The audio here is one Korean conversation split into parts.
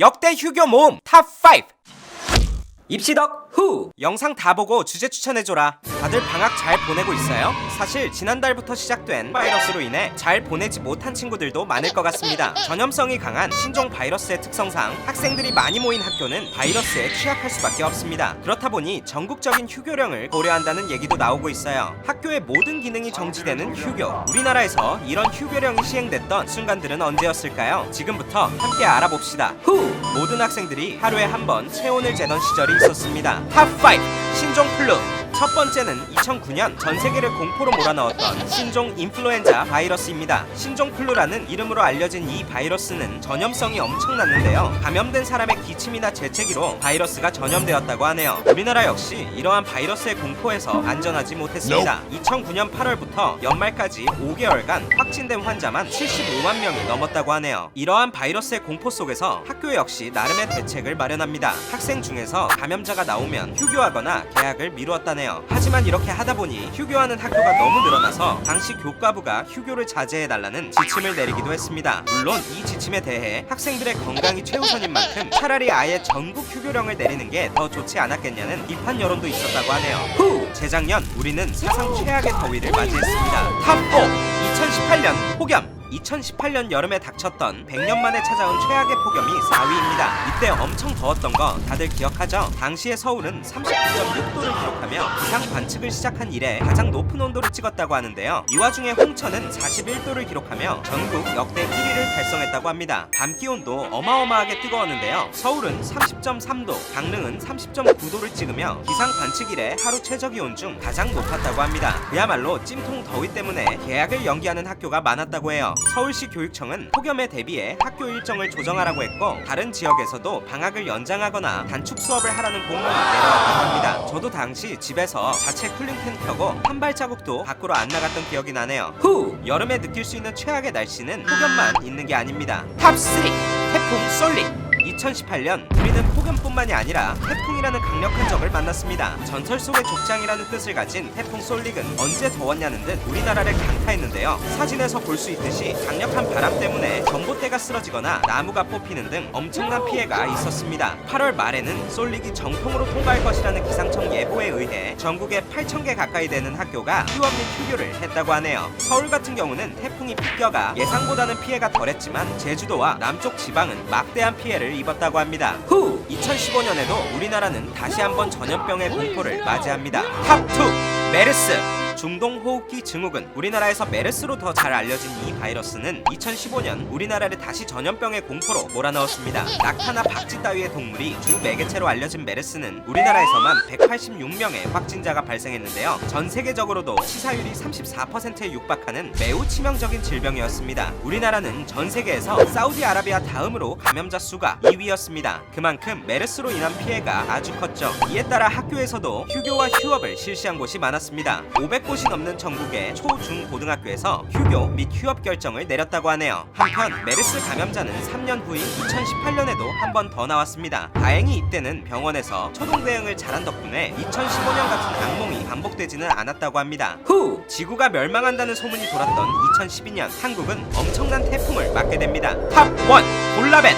역대 휴교 모음 탑 5 입시덕 후. 영상 다 보고 주제 추천해줘라. 다들 방학 잘 보내고 있어요? 사실 지난달부터 시작된 바이러스로 인해 잘 보내지 못한 친구들도 많을 것 같습니다. 전염성이 강한 신종 바이러스의 특성상 학생들이 많이 모인 학교는 바이러스에 취약할 수밖에 없습니다. 그렇다 보니 전국적인 휴교령을 고려한다는 얘기도 나오고 있어요. 학교의 모든 기능이 정지되는 휴교. 우리나라에서 이런 휴교령이 시행됐던 순간들은 언제였을까요? 지금부터 함께 알아봅시다. 후. 모든 학생들이 하루에 한 번 체온을 재던 시절이 있었습니다. 탑5 신종 플루 첫 번째는 2009년 전 세계를 공포로 몰아넣었던 신종 인플루엔자 바이러스입니다. 신종 플루라는 이름으로 알려진 이 바이러스는 전염성이 엄청났는데요. 감염된 사람의 기침이나 재채기로 바이러스가 전염되었다고 하네요. 우리나라 역시 이러한 바이러스의 공포에서 안전하지 못했습니다. 2009년 8월부터 연말까지 5개월간 확진된 환자만 75만 명이 넘었다고 하네요. 이러한 바이러스의 공포 속에서 학교 역시 나름의 대책을 마련합니다. 학생 중에서 감염자가 나오면 휴교하거나 개학을 미루었다네요. 하지만 이렇게 하다 보니 휴교하는 학교가 너무 늘어나서 당시 교과부가 휴교를 자제해달라는 지침을 내리기도 했습니다. 물론 이 지침에 대해 학생들의 건강이 최우선인 만큼 차라리 아예 전국 휴교령을 내리는 게 더 좋지 않았겠냐는 비판 여론도 있었다고 하네요. 후 재작년 우리는 사상 최악의 더위를 맞이했습니다. 탑4 2018년 폭염 2018년 여름에 닥쳤던 100년 만에 찾아온 최악의 폭염이 4위입니다. 이때 엄청 더웠던 거 다들 기억하죠? 당시에 서울은 39.6도를 기록하며 기상 관측을 시작한 이래 가장 높은 온도를 찍었다고 하는데요. 이 와중에 홍천은 41도를 기록하며 전국 역대 1위를 달성했다고 합니다. 밤 기온도 어마어마하게 뜨거웠는데요. 서울은 30.3도, 강릉은 30.9도를 찍으며 기상 관측 이래 하루 최저 기온 중 가장 높았다고 합니다. 그야말로 찜통 더위 때문에 개학을 연기하는 학교가 많았다고 해요. 서울시 교육청은 폭염에 대비해 학교 일정을 조정하라고 했고 다른 지역에서도 방학을 연장하거나 단축 수업을 하라는 공문이 내려왔다고 합니다. 저도 당시 집에서 자체 쿨링팬 켜고 한 발자국도 밖으로 안 나갔던 기억이 나네요. 후 여름에 느낄 수 있는 최악의 날씨는 폭염만 있는 게 아닙니다. 탑3 태풍 쏠릭 2018년 우리는 폭염뿐만이 아니라 태풍이라는 강력한 적을 만났습니다. 전설 속의 족장이라는 뜻을 가진 태풍 쏠릭은 언제 더웠냐는 듯 우리나라를 강타했는데요. 사진에서 볼 수 있듯이 강력한 바람 때문에 전봇대가 쓰러지거나 나무가 뽑히는 등 엄청난 피해가 있었습니다. 8월 말에는 쏠릭이 정통으로 통과할 것이라는 기상청 예보에 의해 전국에 8,000개 가까이 되는 학교가 휴업 및 휴교를 했다고 하네요. 서울 같은 경우는 태풍이 비껴가 예상보다는 피해가 덜했지만 제주도와 남쪽 지방은 막대한 피해를 입었다고 합니다. 후 2015년에도 우리나라는 다시 한번 전염병의 공포를 맞이합니다. 탑2 메르스 중동 호흡기 증후군 우리나라에서 메르스로 더 잘 알려진 이 바이러스는 2015년 우리나라를 다시 전염병의 공포로 몰아넣었습니다. 낙타나 박쥐 따위의 동물이 주 매개체로 알려진 메르스는 우리나라에서만 186명의 확진자가 발생했는데요. 전 세계적으로도 치사율이 34%에 육박하는 매우 치명적인 질병이었습니다. 우리나라는 전 세계에서 사우디아라비아 다음으로 감염자 수가 2위였습니다. 그만큼 메르스로 인한 피해가 아주 컸죠. 이에 따라 학교에서도 휴교와 휴업을 실시한 곳이 많았습니다. 500 곳이 넘는 전국의 초, 중, 고등학교에서 휴교 및 휴업 결정을 내렸다고 하네요. 한편 메르스 감염자는 3년 후인 2018년에도 한 번 더 나왔습니다. 다행히 이때는 병원에서 초동 대응을 잘한 덕분에 2015년 같은 악몽이 반복되지는 않았다고 합니다. 후 지구가 멸망한다는 소문이 돌았던 2012년 한국은 엄청난 태풍을 맞게 됩니다. 탑 1 볼라벤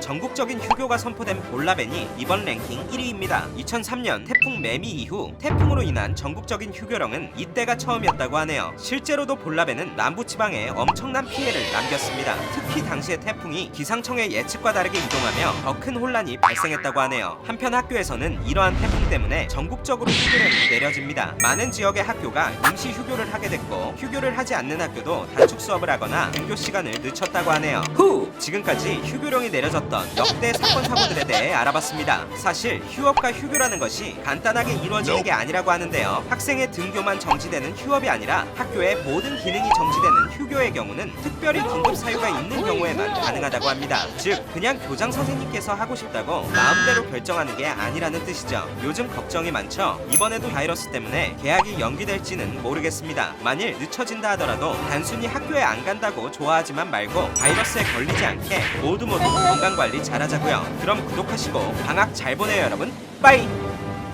전국적인 휴교가 선포된 볼라벤이 이번 랭킹 1위입니다. 2003년 태풍 매미 이후 태풍으로 인한 전국적인 휴교령은 이때가 처음이었다고 하네요. 실제로도 볼라벤은 남부 지방에 엄청난 피해를 남겼습니다. 특히 당시의 태풍이 기상청의 예측과 다르게 이동하며 더 큰 혼란이 발생했다고 하네요. 한편 학교에서는 이러한 태풍 때문에 전국적으로 휴교령이 내려집니다. 많은 지역의 학교가 임시 휴교를 하게 됐고 휴교를 하지 않는 학교도 단축 수업을 하거나 등교 시간을 늦췄다고 하네요. 후 지금까지 휴교령이 내려졌던 역대 사건 사고들에 대해 알아봤습니다. 사실 휴업과 휴교라는 것이 간 단하게 이루어지는 게 아니라고 하는데요. 학생의 등교만 정지되는 휴업이 아니라 학교의 모든 기능이 정지되는 휴교의 경우는 특별히 긴급 사유가 있는 경우에만 가능하다고 합니다. 즉 그냥 교장 선생님께서 하고 싶다고 마음대로 결정하는 게 아니라는 뜻이죠. 요즘 걱정이 많죠. 이번에도 바이러스 때문에 개학이 연기될지는 모르겠습니다. 만일 늦춰진다 하더라도 단순히 학교에 안 간다고 좋아하지만 말고 바이러스에 걸리지 않게 모두 모두 건강 관리 잘하자고요. 그럼 구독하시고 방학 잘 보내요, 여러분. 빠이.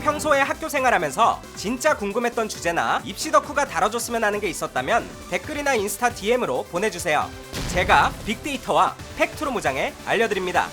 평소에 학교 생활하면서 진짜 궁금했던 주제나 입시 덕후가 다뤄줬으면 하는 게 있었다면 댓글이나 인스타 DM으로 보내주세요. 제가 빅데이터와 팩트로 무장해 알려드립니다.